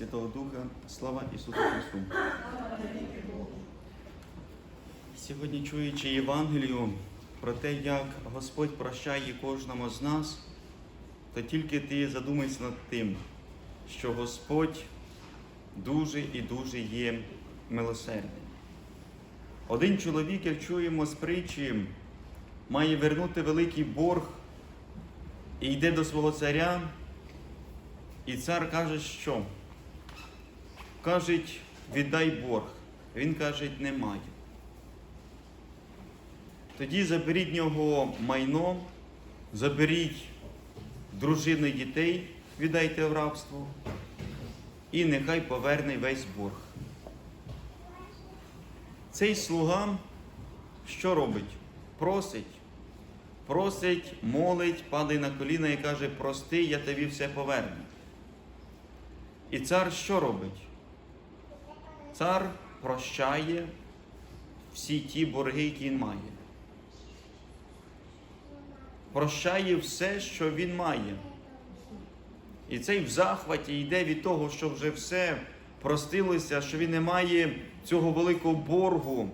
Святого Духа. Слава Ісусу Христу. Сьогодні чуючи Євангелію про те, як Господь прощає кожному з нас, то тільки ти задумайся над тим, що Господь дуже і дуже є милосердним. Один чоловік, як чуємо з притчі, має вернути великий борг і йде до свого царя, і цар каже, що? Кажуть, віддай борг. Він каже, немає. Тоді заберіть нього майно, заберіть дружину дітей, віддайте в рабство, і нехай поверне весь борг. Цей слуга що робить? Просить. Просить, молить, падає на коліна і каже, прости, я тобі все поверну. І цар що робить? Цар прощає всі ті борги, які він має. Прощає все, що він має. І цей в захваті йде від того, що вже все простилося, що він не має цього великого боргу,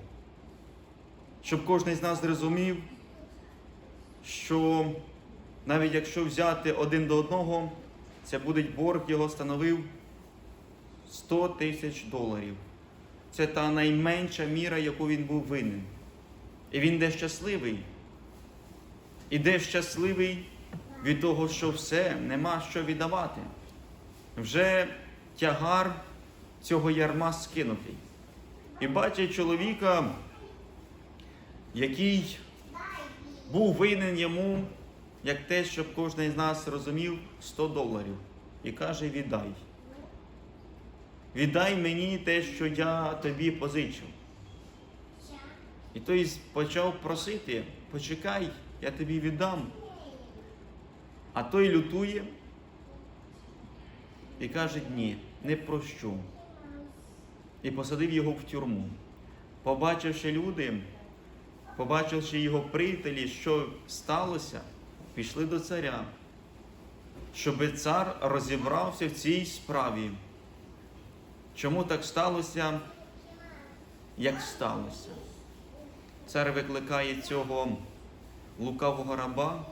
щоб кожен з нас зрозумів, що навіть якщо взяти один до одного, це буде борг його становив 100 тисяч доларів. Це та найменша міра, яку він був винен. І він де щасливий. Іде щасливий від того, що все, нема що віддавати. Вже тягар цього ярма скинутий. І бачить чоловіка, який був винен йому, як те, щоб кожен з нас розумів, 100 доларів. І каже: віддай. Віддай мені те, що я тобі позичив. І той почав просити, почекай, я тобі віддам. А той лютує і каже, ні, не прощу. І посадив його в тюрму. Побачивши люди, побачивши його приятелі, що сталося, пішли до царя, щоб цар розібрався в цій справі. Чому так сталося, як сталося? Цар викликає цього лукавого раба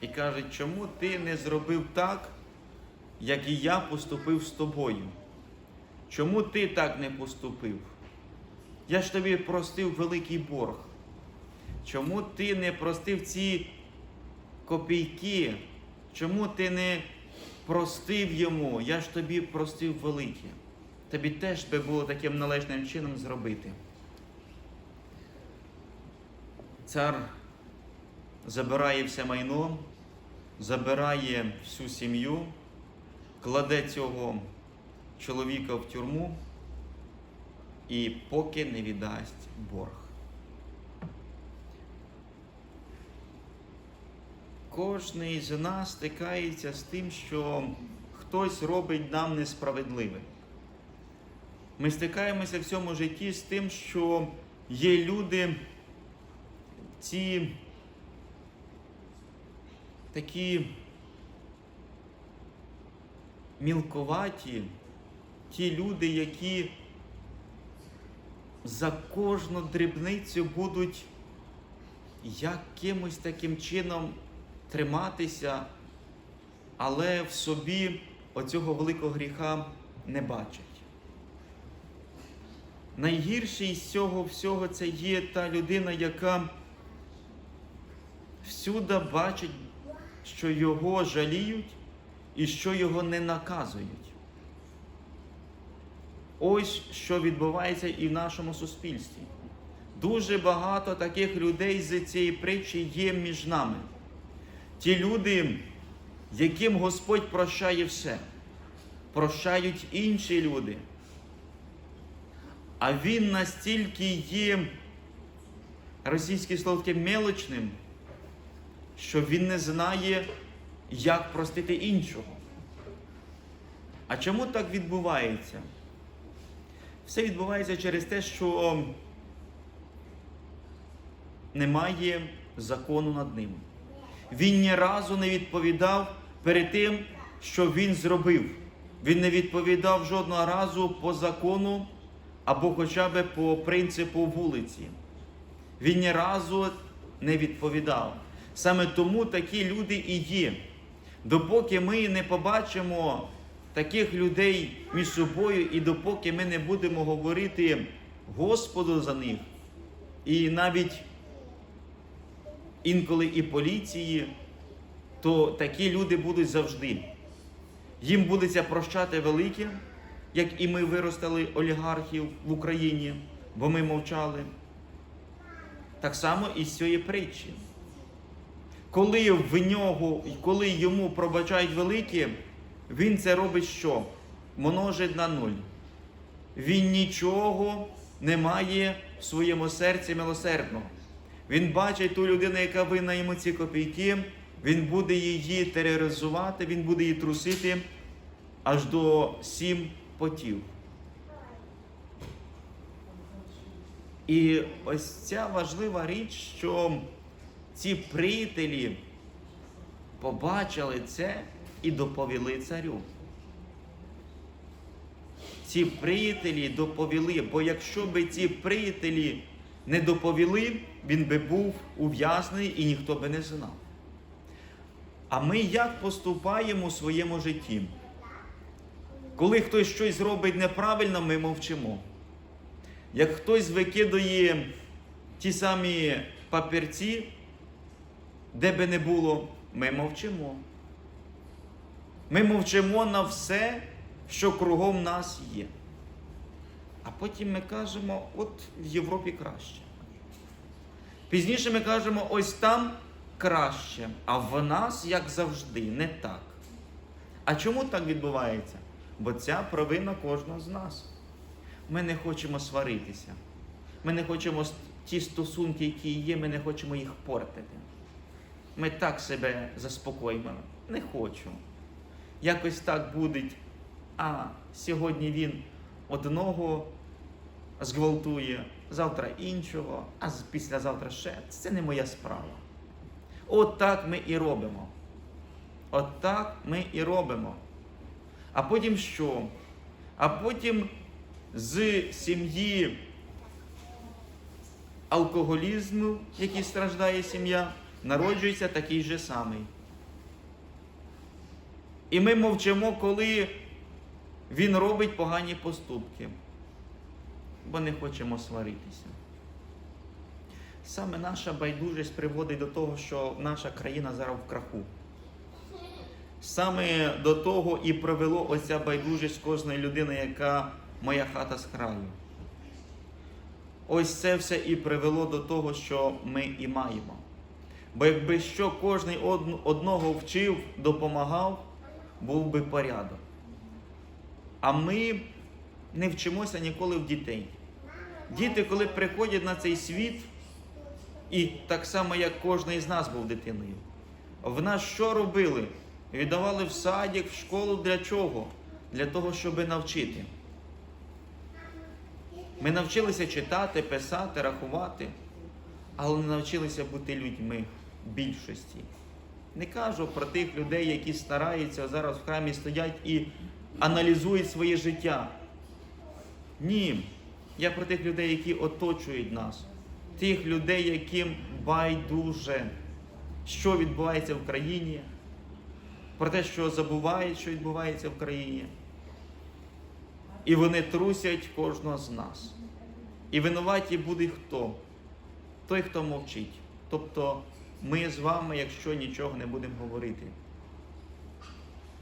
і каже, чому ти не зробив так, як і я поступив з тобою? Чому ти так не поступив? Я ж тобі простив великий борг. Чому ти не простив ці копійки? Чому ти не простив йому? Я ж тобі простив велике. Тобі теж би було таким належним чином зробити. Цар забирає все майно, забирає всю сім'ю, кладе цього чоловіка в тюрму і поки не віддасть борг. Кожний з нас стикається з тим, що хтось робить нам несправедливе. Ми стикаємося в цьому житті з тим, що є люди, ці такі мілковаті, ті люди, які за кожну дрібницю будуть якимось таким чином триматися, але в собі оцього великого гріха не бачать. Найгірший з цього всього це є та людина, яка всюди бачить, що його жаліють і що його не наказують. Ось що відбувається і в нашому суспільстві. Дуже багато таких людей з цієї притчі є між нами. Ті люди, яким Господь прощає все, прощають інші люди. А він настільки є російське слово таке мелочним, що він не знає, як простити іншого. А чому так відбувається? Все відбувається через те, що немає закону над ним. Він ні разу не відповідав перед тим, що він зробив. Він не відповідав жодного разу по закону або хоча б по принципу вулиці. Він ні разу не відповідав. Саме тому такі люди і є. Допоки ми не побачимо таких людей між собою, і допоки ми не будемо говорити Господу за них, і навіть інколи і поліції, то такі люди будуть завжди. Їм будеться прощати велике, як і ми виростили олігархів в Україні, бо ми мовчали. Так само і з цієї притчі. Коли в нього, коли йому пробачають велике, він це робить що? Множить на нуль. Він нічого не має в своєму серці милосердного. Він бачить ту людину, яка винна йому ці копійки, він буде її тероризувати, він буде її трусити аж до сім потів. І ось ця важлива річ, що ці приятелі побачили це і доповіли царю. Ці приятелі доповіли, бо якщо би ці приятелі не доповіли, він би був ув'язнений і ніхто би не знав. А ми як поступаємо у своєму житті? Коли хтось щось зробить неправильно, ми мовчимо. Як хтось викидує ті самі папірці, де би не було, ми мовчимо. Ми мовчимо на все, що кругом нас є. А потім ми кажемо, от в Європі краще. Пізніше ми кажемо, ось там краще, а в нас, як завжди, не так. А чому так відбувається? Бо ця провина кожного з нас. Ми не хочемо сваритися. Ми не хочемо ті стосунки, які є, ми не хочемо їх портити. Ми так себе заспокоїмо. Не хочу. Якось так буде. А сьогодні він одного зґвалтує, завтра іншого, а післязавтра ще. Це не моя справа. От так ми і робимо. От так ми і робимо. А потім що? А потім з сім'ї алкоголізму, який страждає сім'я, народжується такий же самий. І ми мовчимо, коли він робить погані поступки, бо не хочемо сваритися. Саме наша байдужість приводить до того, що наша країна зараз в краху. Саме до того і привело оця байдужість кожної людини, яка моя хата з краю. Ось це все і привело до того, що ми і маємо. Бо якби що кожен одного вчив, допомагав, був би порядок. А ми не вчимося ніколи в дітей. Діти, коли приходять на цей світ, і так само, як кожен із нас був дитиною, в нас що робили? Віддавали в садик, в школу для чого? Для того, щоб навчити. Ми навчилися читати, писати, рахувати, але не навчилися бути людьми більшості. Не кажу про тих людей, які стараються зараз в храмі стоять і аналізують своє життя. Ні. Я про тих людей, які оточують нас, тих людей, яким байдуже, що відбувається в країні, про те, що забувають, що відбувається в країні. І вони трусять кожного з нас. І винуваті буде хто? Той, хто мовчить. Тобто ми з вами, якщо нічого не будемо говорити.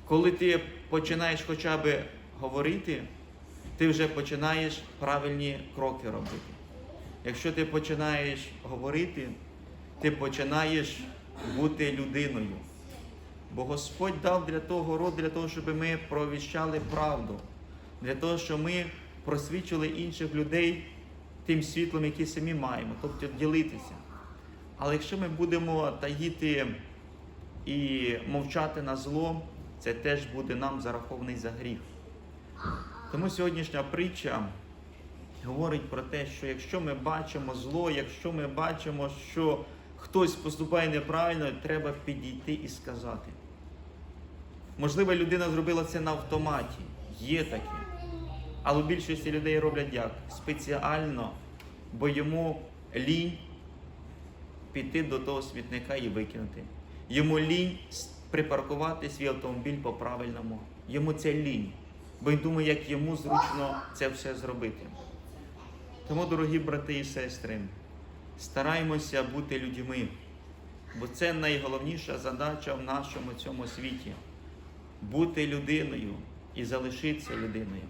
Коли ти починаєш хоча б говорити, ти вже починаєш правильні кроки робити. Якщо ти починаєш говорити, ти починаєш бути людиною. Бо Господь дав для того род, для того, щоб ми провіщали правду, для того, щоб ми просвічили інших людей тим світлом, яке самі маємо, тобто ділитися. Але якщо ми будемо таїти і мовчати на зло, це теж буде нам зарахований за гріх. Тому сьогоднішня притча говорить про те, що якщо ми бачимо зло, якщо ми бачимо, що хтось поступає неправильно, треба підійти і сказати. Можливо, людина зробила це на автоматі. Є таке. Але в більшості людей роблять як? Спеціально, бо йому лінь піти до того смітника і викинути. Йому лінь припаркувати свій автомобіль по-правильному. Йому це лінь, бо він думає, як йому зручно це все зробити. Тому, дорогі брати і сестри, стараємося бути людьми, бо це найголовніша задача в нашому цьому світі бути людиною і залишитися людиною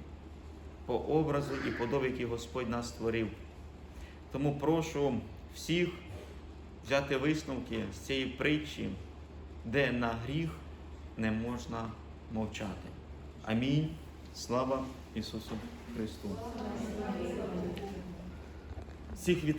по образу і подобі, який Господь нас створив. Тому прошу всіх взяти висновки з цієї притчі, де на гріх не можна мовчати. Амінь. Слава Ісусу Христу. Всіх вітаю.